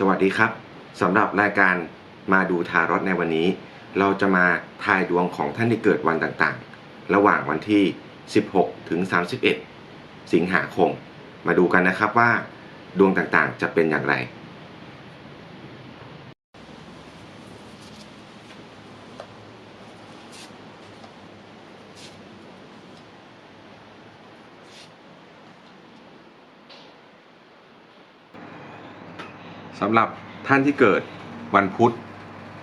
สวัสดีครับสำหรับรายการมาดูทารอตในวันนี้ เราจะมาทายดวงของท่านที่เกิดวันต่างๆ ระหว่างวันที่ 16 ถึง 31 สิงหาคม มาดูกันนะครับว่า ดวงต่างๆ จะเป็นอย่างไร สำหรับท่านที่เกิดวันพุธ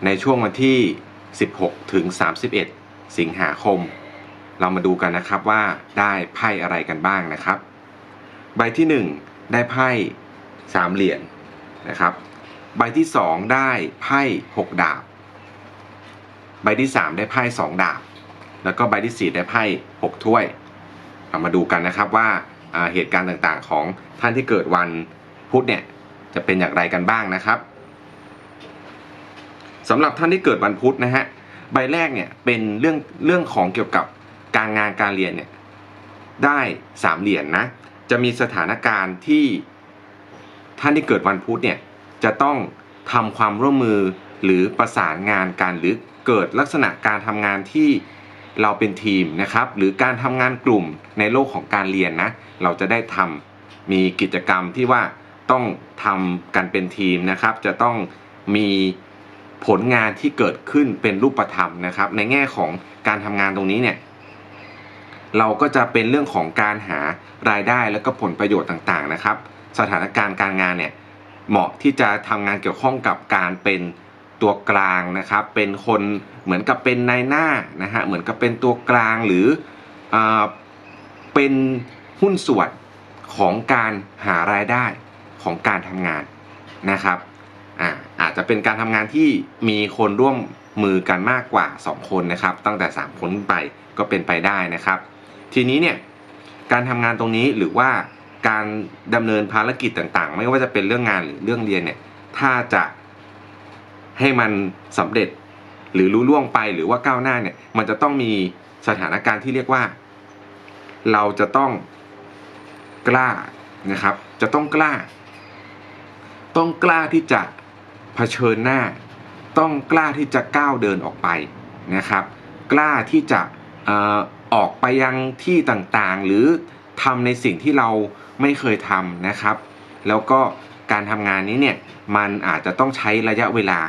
ในช่วงวันที่ 16 ถึง 31 สิงหาคม เรามาดูกันนะครับว่าได้ไพ่อะไรกันบ้างนะครับ ใบที่ 1 ได้ไพ่สามเหรียญนะครับ ใบที่ 2 ได้ไพ่6 ดาบ ใบที่ 3 ได้ไพ่2 ดาบ แล้วก็ใบที่ 4 ได้ไพ่6ถ้วย เรามาดูกันนะครับว่าอ่าเหตุการณ์ต่างๆของท่านที่เกิดวันพุธเนี่ย จะเป็นอย่างไรกันบ้างนะครับสำหรับท่านที่เกิดวันพุธนะฮะใบแรกเนี่ยเป็นเรื่องเรื่องของเกี่ยวกับการงานการเรียนเนี่ยได้สามเหรียญนนะจะมีสถานการณ์ที่ท่านที่เกิดวันพุธเนี่ยจะต้องทำความร่วมมือหรือประสานงานกันหรือเกิดลักษณะการทำงานที่เราเป็นทีมนะครับหรือการทำงานกลุ่มในโลกของการเรียนนะเราจะได้ทำมีกิจกรรมที่ว่า ต้องทำกันเป็นทีมนะครับ จะต้องมีผลงานที่เกิดขึ้นเป็นรูปธรรมนะครับ ในแง่ของการทำงานตรงนี้เนี่ยเราก็จะเป็นเรื่องของการหารายได้แล้วก็ผลประโยชน์ต่างๆนะครับ สถานการณ์การงานเนี่ยเหมาะที่จะทำงานเกี่ยวข้องกับการเป็นตัวกลางนะครับ เป็นคนเหมือนกับเป็นนายหน้านะฮะเหมือนกับเป็นตัวกลางหรืออาเป็นหุ้นส่วนของการหารายได้ ของการทำงานนะครับอาอาจจะเป็นการทำงานที่มีคนร่วมมือกันมากกว่า 2 คนนะครับ ตั้งแต่ 3คนขึ้นไปก็เป็นไปได้นะครับ ทีนี้เนี่ยการทำงานตรงนี้หรือว่าการดำเนินภารกิจต่างๆ ไม่ว่าจะเป็นเรื่องงานหรือเรื่องเรียนเนี่ยถ้าจะให้มันสำเร็จหรือรู้ล่วงไปหรือว่าก้าวหน้าเนี่ยมันจะต้องมีสถานการณ์ที่เรียกว่า เราจะต้องกล้านะครับ จะต้องกล้า ต้องกล้าที่จะเผชิญหน้า ต้องกล้าที่จะก้าวเดินออกไปนะครับ กล้าที่จะอออกไปยังที่ต่างๆ หรือทำในสิ่งที่เราไม่เคยทำนะครับ แล้วก็การทำงานนี้เนี่ยมันอาจจะต้องใช้ระยะเวลา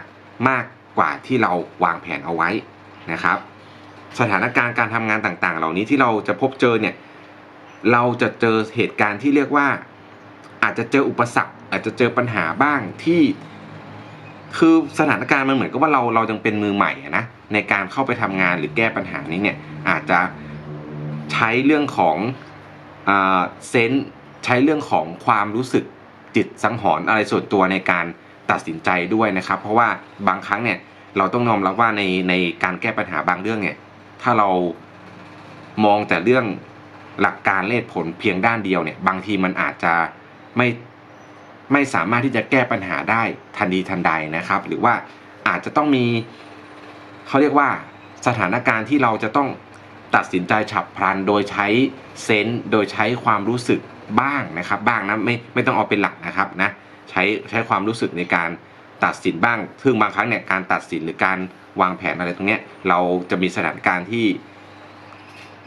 มากกว่าที่เราวางแผนเอาไว้นะครับ สถานการณ์การทำงานต่างๆ เหล่านี้ที่เราจะพบเจอเนี่ยเราจะเจอเหตุการณ์ที่เรียกว่า อาจจะเจออุปสรรค อาจจะเจอปัญหาบ้างที่ คือสถานการณ์มันเหมือนกับว่าเราเรายังเป็นมือใหม่นะในการเข้าไปทำงานหรือแก้ปัญหานี้เนี่ย อาจจะใช้เรื่องของเซนส์ใช้เรื่องของความรู้สึกจิตสังหรณ์อะไรส่วนตัวในการตัดสินใจด้วยนะครับ เพราะว่าบางครั้งเนี่ยเราต้องยอมรับว่าในในการแก้ปัญหาบางเรื่องเนี่ย ถ้าเรามองแต่เรื่องหลักการเลขผลเพียงด้านเดียวเนี่ย บางทีมันอาจจะไม่ ไม่สามารถที่จะแก้ปัญหาได้ทันทีทันใดนะครับ หรือว่าอาจจะต้องมีเขาเรียกว่าสถานการณ์ที่เราจะต้องตัดสินใจฉับพลันโดยใช้เซนส์โดยใช้ความรู้สึกบ้างนะครับ บ้างนะไม่ไม่ต้องเอาเป็นหลักนะครับนะใช้ใช้ความรู้สึกในการตัดสินบ้างซึ่งบางครั้งเนี่ยการตัดสินหรือการวางแผนอะไรตรงเนี้ยเราจะมีสถานการณ์ที่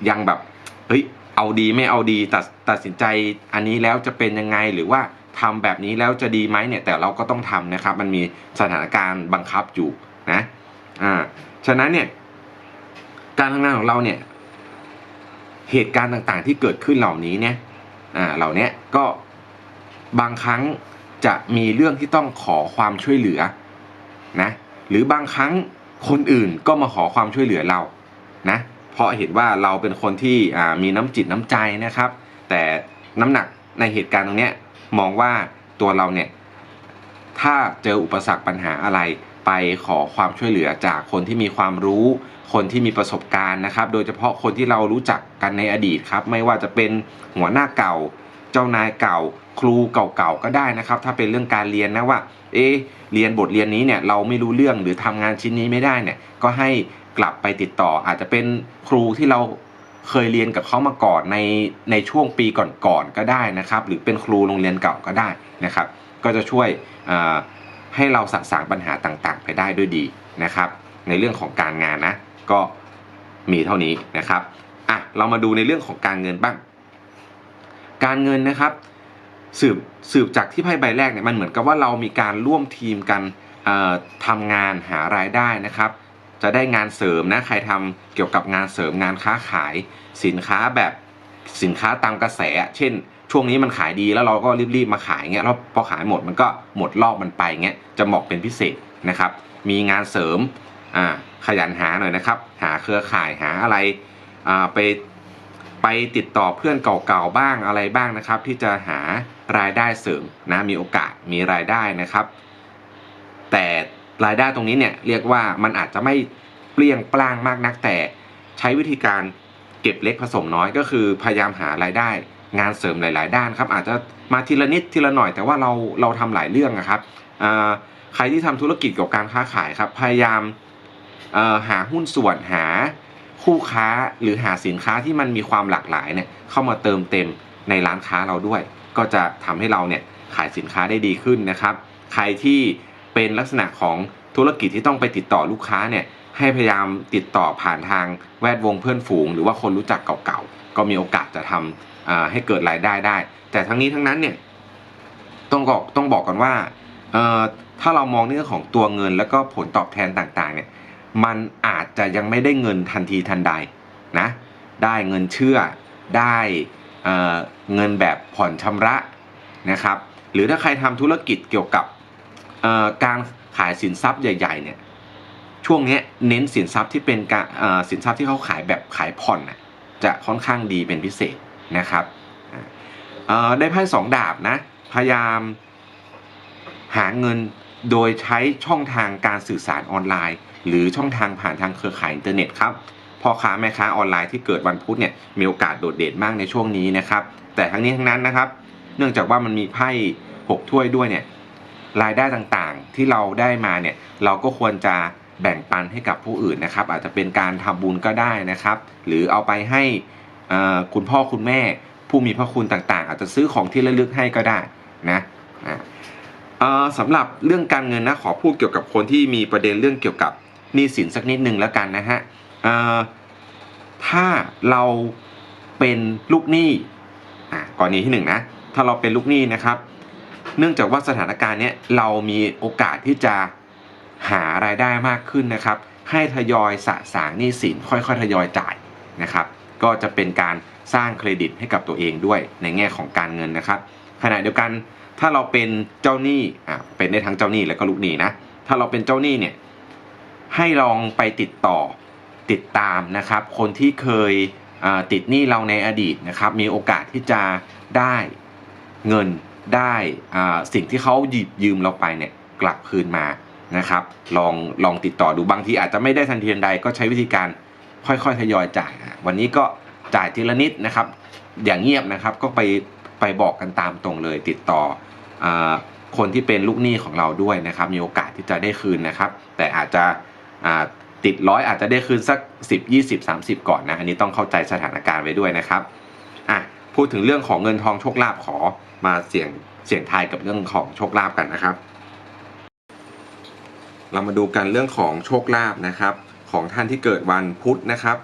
ยังแบบเฮ้ยเอาดีไม่เอาดีตัดตัดสินใจอันนี้แล้วจะเป็นยังไงหรือว่า ทำแบบนี้แล้วจะดีไหมเนี่ยแต่เราก็ต้องทำนะครับ มันมีสถานการณ์บังคับอยู่นะอ่าฉะนั้นเนี่ยการทำงานของเราเนี่ยเหตุการณ์ต่างๆที่เกิดขึ้นเหล่านี้เนี่ยอ่าเหล่านี้ก็บางครั้งจะมีเรื่องที่ต้องขอความช่วยเหลือนะหรือบางครั้งคนอื่นก็มาขอความช่วยเหลือเรานะเพราะเห็นว่าเราเป็นคนที่มีน้ำจิตน้ำใจนะครับ แต่น้ำหนักในเหตุการณ์ตรงเนี้ย มองว่าตัวเราเนี่ยถ้าเจออุปสรรคปัญหาอะไรไปขอความช่วยเหลือจากคนที่มีความรู้ คนที่มีประสบการณ์นะครับ โดยเฉพาะคนที่เรารู้จักกันในอดีตครับ ไม่ว่าจะเป็นหัวหน้าเก่า เจ้านายเก่า ครูเก่าๆก็ได้นะครับ ถ้าเป็นเรื่องการเรียนนะว่า เอเรียนบทเรียนนี้เนี่ยเราไม่รู้เรื่องหรือทำงานชิ้นนี้ไม่ได้เนี่ยก็ให้กลับไปติดต่ออาจจะเป็นครูที่เรา เคยเรียนกับเขามาก่อนในในช่วงปีก่อนๆก็ได้นะครับ หรือเป็นครูโรงเรียนเก่าก็ได้นะครับ ก็จะช่วยให้เราสะสางปัญหาต่างๆ ไปได้ด้วยดีนะครับ ในเรื่องของการงานนะ ก็มีเท่านี้นะครับอะเรามาดูในเรื่องของการเงินบ้าง การเงินนะครับ สืบสืบจากที่ไพ่ใบแรกเนี่ยมันเหมือนกับว่าเรามีการร่วมทีมกันเอ่อทำงานหารายได้นะครับ จะได้งานเสริมนะใครทำเกี่ยวกับงานเสริมงานค้าขาย สินค้าแบบสินค้าตามกระแส เช่น ช่วงนี้มันขายดีแล้วเราก็รีบๆมาขายเงี้ยแล้วพอขายหมดมันก็หมดรอบมันไปเงี้ยจะเหมาะเป็นพิเศษนะครับ มีงานเสริมอ่าขยันหาหน่อยนะครับ หาเครือข่ายหาอะไรอ่าไปไปติดต่อเพื่อนเก่าๆบ้างอะไรบ้างนะครับ ที่จะหารายได้เสริมนะมีโอกาสมีรายได้นะครับ รายได้ตรงนี้เนี่ยเรียกว่ามันอาจจะไม่เปรี้ยงปร้างมากนักแต่ใช้วิธีการเก็บเล็กผสมน้อยก็คือพยายามหารายได้งานเสริมหลาย ๆ ด้านครับ อาจจะมาทีละนิดทีละหน่อยแต่ว่าเราเราทำหลายเรื่องนะครับใครที่ทำธุรกิจเกี่ยวกับการค้าขายครับ พยายามหาหุ้นส่วนหาคู่ค้าหรือหาสินค้าที่มันมีความหลากหลายเนี่ยเข้ามาเติมเต็มในร้านค้าเราด้วย ก็จะทำให้เราเนี่ยขายสินค้าได้ดีขึ้นนะครับ ใครที่ เป็นลักษณะของธุรกิจที่ต้องไปติดต่อลูกค้าเนี่ยให้พยายามติดต่อผ่านทางแวดวงเพื่อนฝูง หรือว่าคนรู้จักเก่าๆ ก็มีโอกาสจะทำให้เกิดรายได้ได้ แต่ทั้งนี้ทั้งนั้นเนี่ยต้องบอกต้องบอกก่อนว่าถ้าเรามองเรื่องของตัวเงินแล้วก็ผลตอบแทนต่างๆเนี่ยมันอาจจะยังไม่ได้เงินทันทีทันใดนะได้เงินเชื่อได้เอ่อเงินแบบผ่อนชำระนะครับ หรือถ้าใครทำธุรกิจเกี่ยวกับ การขายสินทรัพย์ใหญ่ๆเนี่ยช่วงนี้เน้นสินทรัพย์ที่เป็นการสินทรัพย์ที่เขาขายแบบขายผ่อนน่ะจะค่อนข้างดีเป็นพิเศษนะครับได้ไพ่สองดาบนะพยายามหาเงินโดยใช้ช่องทางการสื่อสารออนไลน์ หรือช่องทางผ่านทางเครือข่ายอินเทอร์เน็ตครับพ่อค้าแม่ค้าออนไลน์ที่เกิดวันพุธเนี่ยมีโอกาสโดดเด่นมากในช่วงนี้นะครับ แต่ทั้งนี้ทั้งนั้นนะครับ เนื่องจากว่ามันมีไพ่หกถ้วยด้วยเนี่ย รายได้ต่างๆ ที่เราได้มาเนี่ยเราก็ควรจะแบ่งปันให้กับผู้อื่นนะครับ อาจจะเป็นการทำบุญก็ได้นะครับ หรือเอาไปให้คุณพ่อคุณแม่ผู้มีพระคุณต่างๆ อาจจะซื้อของที่ระลึกให้ก็ได้นะอะเอ่อสำหรับเรื่องการเงินนะขอพูดเกี่ยวกับคนที่มีประเด็นเรื่องเกี่ยวกับหนี้สินสักนิดนึงแล้วกันนะฮะถ้าเราเป็นลูกหนี้อะกรณีที่หนึ่งนะถ้าเราเป็นลูกหนี้นะครับ เนื่องจากว่าสถานการณ์เนี้ยเรามีโอกาสที่จะหารายได้มากขึ้นนะครับ ให้ทยอยสะสางหนี้สินค่อยๆทยอยจ่ายนะครับ ก็จะเป็นการสร้างเครดิตให้กับตัวเองด้วยในแง่ของการเงินนะครับ ขณะเดียวกันถ้าเราเป็นเจ้าหนี้อะเป็นได้ทั้งเจ้าหนี้และก็ลูกหนี้นะถ้าเราเป็นเจ้าหนี้เนี่ยให้ลองไปติดต่อติดตามนะครับ คนที่เคยติดหนี้เราในอดีตนะครับ มีโอกาสที่จะได้เงิน ได้สิ่งที่เขาหยิบยืมเราไปเนี่ยกลับคืนมานะครับ ลองลองติดต่อดูบางทีอาจจะไม่ได้ทันทีทันใดก็ใช้วิธีการค่อยๆทยอยจ่าย วันนี้ก็จ่ายทีละนิดนะครับ อย่างเงียบนะครับก็ไปไปบอกกันตามตรงเลย ติดต่ออคนที่เป็นลูกหนี้ของเราด้วยนะครับ มีโอกาสที่จะได้คืนนะครับ แต่อาจจะติดร้อยอาจจะได้คืนสัก 10 20 30 ก่อนนะ อันนี้ต้องเข้าใจสถานการณ์ไว้ด้วยนะครับอะพูดถึงเรื่องของเงินทองโชคลาภขอ มาเสี่ยงเสี่ยงทายกับเรื่องของโชคลาภกันนะครับ เรามาดูกันเรื่องของโชคลาภนะครับ ของท่านที่เกิดวันพุธนะครับ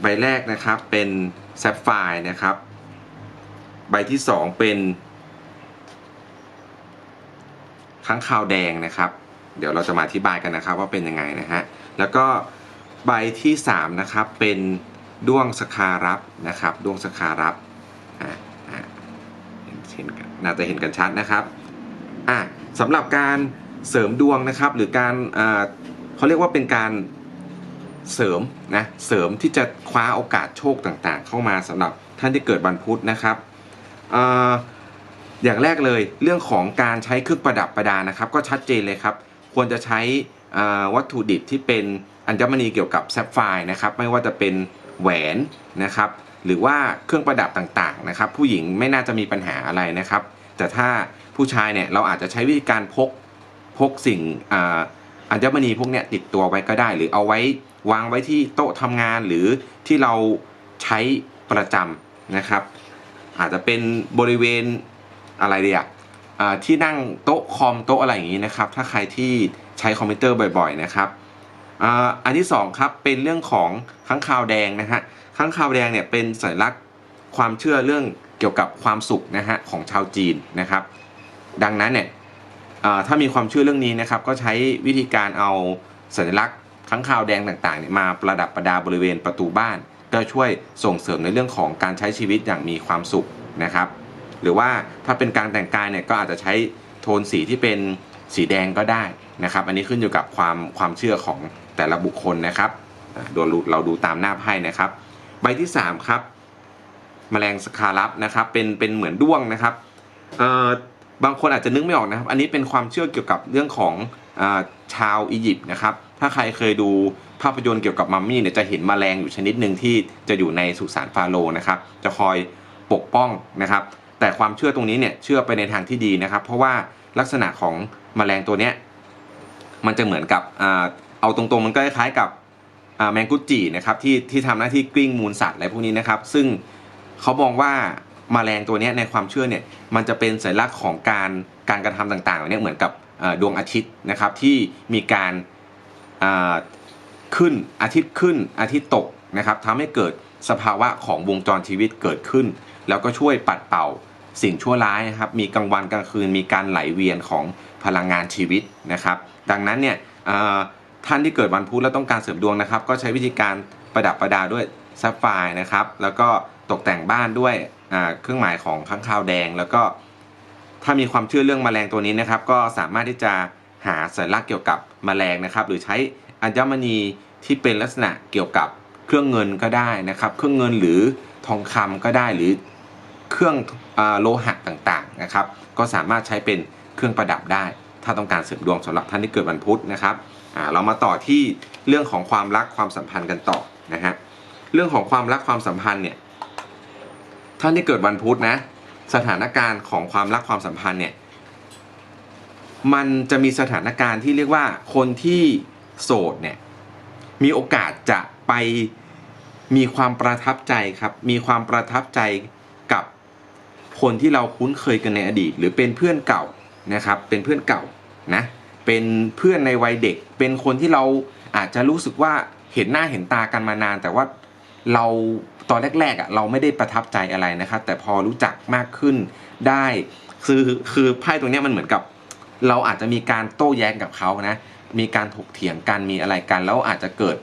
ใบแรกนะครับเป็นแซฟไฟร์นะครับ ใบที่สองเป็นค้างคาวแดงนะครับ เดี๋ยวเราจะมาอธิบายกันนะครับว่าเป็นยังไงนะฮะแล้วก็ใบที่สามนะครับเป็นด้วงสคารับนะครับด้วงสคารับ เห็นน่าจะเห็นกันชัดนะครับอะสำหรับการเสริมดวงนะครับ หรือการเขาเรียกว่าเป็นการเสริมนะเสริมที่จะคว้าโอกาสโชคต่างๆ เข้ามาสำหรับท่านที่เกิดวันพุธนะครับออย่างแรกเลยเรื่องของการใช้เครื่องประดับประดานะครับ ก็ชัดเจนเลยครับ ควรจะใช้วัตถุดิบที่เป็นอัญมณีเกี่ยวกับแซฟไฟร์นะครับ ไม่ว่าจะเป็นแหวนนะครับ หรือว่าเครื่องประดับต่างๆนะครับ ผู้หญิงไม่น่าจะมีปัญหาอะไรนะครับ แต่ถ้าผู้ชายเนี่ยเราอาจจะใช้วิธีการพกพกสิ่งอัญมณีพวกเนี้ยติดตัวไว้ก็ได้ หรือเอาไว้วางไว้ที่โต๊ะทำงานหรือที่เราใช้ประจำนะครับ อาจจะเป็นบริเวณอะไรเดียอ่าที่นั่งโต๊ะคอมโต๊ะอะไรอย่างนี้นะครับ ถ้าใครที่ใช้คอมพิวเตอร์บ่อย ๆ นะครับ อันที่สองครับเป็นเรื่องของข้างคาวแดงนะฮะข้างคาวแดงเนี่ยเป็นสัญลักษณ์ความเชื่อเรื่องเกี่ยวกับความสุขนะฮะของชาวจีนนะครับ ดังนั้นเนี่ยถ้ามีความเชื่อเรื่องนี้นะครับ ก็ใช้วิธีการเอาสัญลักษณ์ข้างคาวแดงต่างๆเนี่ยมาประดับประดาบริเวณประตูบ้าน ก็ช่วยส่งเสริมในเรื่องของการใช้ชีวิตอย่างมีความสุขนะครับ หรือว่าถ้าเป็นการแต่งกายเนี่ยก็อาจจะใช้โทนสีที่เป็นสีแดงก็ได้นะครับ อันนี้ขึ้นอยู่กับความความเชื่อของ แต่ละบุคคลนะครับโดยเราดูตามหน้าไพ่นะครับ ใบที่สามครับแมลงสคารับนะครับเป็นเป็นเหมือนด้วงนะครับเอ่อบางคนอาจจะนึกไม่ออกนะครับ อันนี้เป็นความเชื่อเกี่ยวกับเรื่องของอชาวอียิปต์นะครับ ถ้าใครเคยดูภาพยนตร์เกี่ยวกับมัมมี่เนี่ยจะเห็นแมลงอยู่ชนิดหนึ่งที่จะอยู่ในสุสานฟาโรห์นะครับ จะคอยปกป้องนะครับ แต่ความเชื่อตรงนี้เนี่ยเชื่อไปในทางที่ดีนะครับ เพราะว่าลักษณะของแมลงตัวเนี้ยมันจะเหมือนกับ เอาตรงๆ มันก็คล้ายๆกับแมงกุจีนะครับที่ที่ทำหน้าที่กลิ้งมูลสัตว์อะไรพวกนี้นะครับ ซึ่งเขามองว่าแมลงตัวนี้ในความเชื่อเนี่ยมันจะเป็นสัญลักษณ์ของการการกระทำต่างๆเนี่ยเหมือนกับดวงอาทิตย์นะครับที่มีการขึ้นอาทิตย์ขึ้นอาทิตย์ตกนะครับทำให้เกิดสภาวะของวงจรชีวิตเกิดขึ้น แล้วก็ช่วยปัดเป่าสิ่งชั่วร้ายนะครับมีกลางวันกลางคืนมีการไหลเวียนของพลังงานชีวิตนะครับ ดังนั้นเนี่ย ท่านที่เกิดวันพุธแล้วต้องการเสริมดวงนะครับ ก็ใช้วิธีการประดับประดาด้วยซัฟไฟนะครับ แล้วก็ตกแต่งบ้านด้วยเครื่องหมายของข้างคาวแดง แล้วก็ถ้ามีความเชื่อเรื่องแมลงตัวนี้นะครับ ก็สามารถที่จะหาสัญลักษณ์เกี่ยวกับแมลงนะครับ หรือใช้อัญมณีที่เป็นลักษณะเกี่ยวกับเครื่องเงินก็ได้นะครับ เครื่องเงินหรือทองคำก็ได้หรือเครื่องอโลหะต่างๆนะครับ ก็สามารถใช้เป็นเครื่องประดับได้ ถ้าต้องการเสริมดวงสำหรับท่านที่เกิดวันพุธนะครับ เรามาต่อที่เรื่องของความรักความสัมพันธ์กันต่อนะฮะเรื่องของความรักความสัมพันธ์เนี่ยท่านที่เกิดวันพุธนะสถานการณ์ของความรักความสัมพันธ์เนี่ยมันจะมีสถานการณ์ที่เรียกว่าคนที่โสดเนี่ยมีโอกาสจะไปมีความประทับใจครับ มีความประทับใจกับคนที่เราคุ้นเคยกันในอดีต หรือเป็นเพื่อนเก่านะครับ เป็นเพื่อนเก่านะ เป็นเพื่อนในวัยเด็ก เป็นคนที่เราอาจจะรู้สึกว่าเห็นหน้าเห็นตากันมานาน แต่ว่าเราตอนแรกๆอะเราไม่ได้ประทับใจอะไรนะครับ แต่พอรู้จักมากขึ้นได้ คือคือไพ่ตรงนี้มันเหมือนกับ เราอาจจะมีการโต้แย้งกับเขานะมีการถกเถียงกันมีอะไรกัน แล้วอาจจะเกิด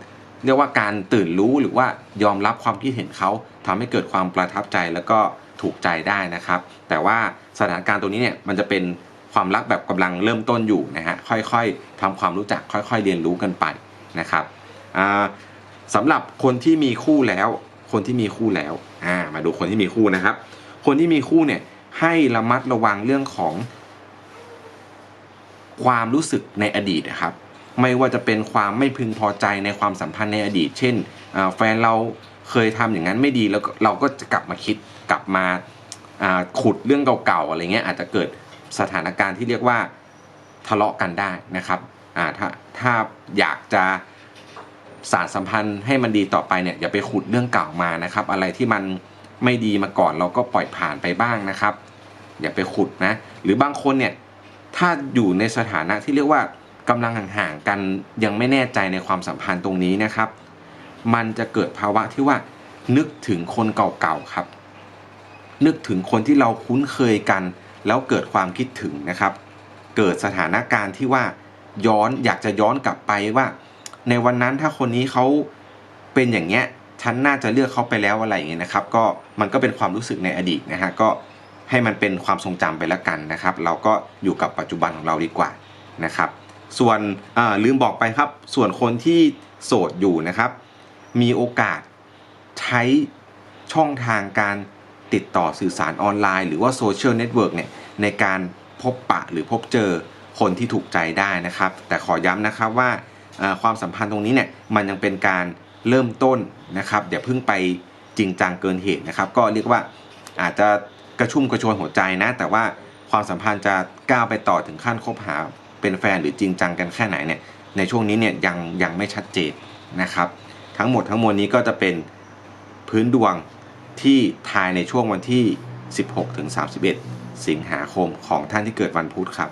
เรียกว่าการตื่นรู้หรือว่ายอมรับความคิดเห็นเขาทำให้เกิดความประทับใจแล้วก็ถูกใจได้นะครับ แต่ว่าสถานการณ์ตรงนี้เนี่ยมันจะเป็น ความรักแบบกำลังเริ่มต้นอยู่นะฮะค่อยๆทำความรู้จักค่อย ๆ เรียนรู้กันไปนะครับอ่าสำหรับคนที่มีคู่แล้ว คนที่มีคู่แล้วมาดูคนที่มีคู่นะครับ คนที่มีคู่เนี่ยให้ระมัดระวังเรื่องของความรู้สึกในอดีตนะครับ ไม่ว่าจะเป็นความไม่พึงพอใจในความสัมพันธ์ในอดีต เช่นแฟนเราเคยทำอย่างนั้นไม่ดีแล้วเราก็จะกลับมาคิดกลับมาขุดเรื่องเก่าๆอะไรเงี้ยอาจจะเกิด สถานการณ์ที่เรียกว่าทะเลาะกันได้นะครับอ่าถ้าถ้าอยากจะสารสัมพันธ์ให้มันดีต่อไปเนี่ยอย่าไปขุดเรื่องเก่ามานะครับ อะไรที่มันไม่ดีมาก่อนเราก็ปล่อยผ่านไปบ้างนะครับ อย่าไปขุดนะหรือบางคนเนี่ยถ้าอยู่ในสถานะที่เรียกว่ากำลังห่างๆกันยังไม่แน่ใจในความสัมพันธ์ตรงนี้นะครับ มันจะเกิดภาวะที่ว่านึกถึงคนเก่าๆครับ นึกถึงคนที่เราคุ้นเคยกัน แล้วเกิดความคิดถึงนะครับ เกิดสถานการณ์ที่ว่าย้อนอยากจะย้อนกลับไปว่า ในวันนั้นถ้าคนนี้เขาเป็นอย่างเงี้ยฉันน่าจะเลือกเขาไปแล้วอะไรอย่างเงี้ยนะครับ ก็มันก็เป็นความรู้สึกในอดีตนะฮะก็ให้มันเป็นความทรงจำไปแล้วกันนะครับ เราก็อยู่กับปัจจุบันของเราดีกว่านะครับ ส่วนลืมบอกไปครับ ส่วนคนที่โสดอยู่นะครับ มีโอกาสใช้ช่องทางการ ติดต่อสื่อสารออนไลน์หรือว่าโซเชียลเน็ตเวิร์กเนี่ยในการพบปะหรือพบเจอคนที่ถูกใจได้นะครับ แต่ขอย้ำนะครับว่าความสัมพันธ์ตรงนี้เนี่ยมันยังเป็นการเริ่มต้นนะครับอย่าเพิ่งไปจริงจังเกินเหตุนะครับ ก็เรียกว่าอาจจะกระชุ่มกระชวยหัวใจนะ แต่ว่าความสัมพันธ์จะก้าวไปต่อถึงขั้นคบหาเป็นแฟนหรือจริงจังกันแค่ไหนเนี่ยในช่วงนี้เนี่ยยังยังไม่ชัดเจนนะครับ ทั้งหมดทั้งมวลนี้ก็จะเป็นพื้นดวง ที่ทายในช่วงวันที่ 16-31 สิงหาคมของท่านที่เกิดวันพุธครับ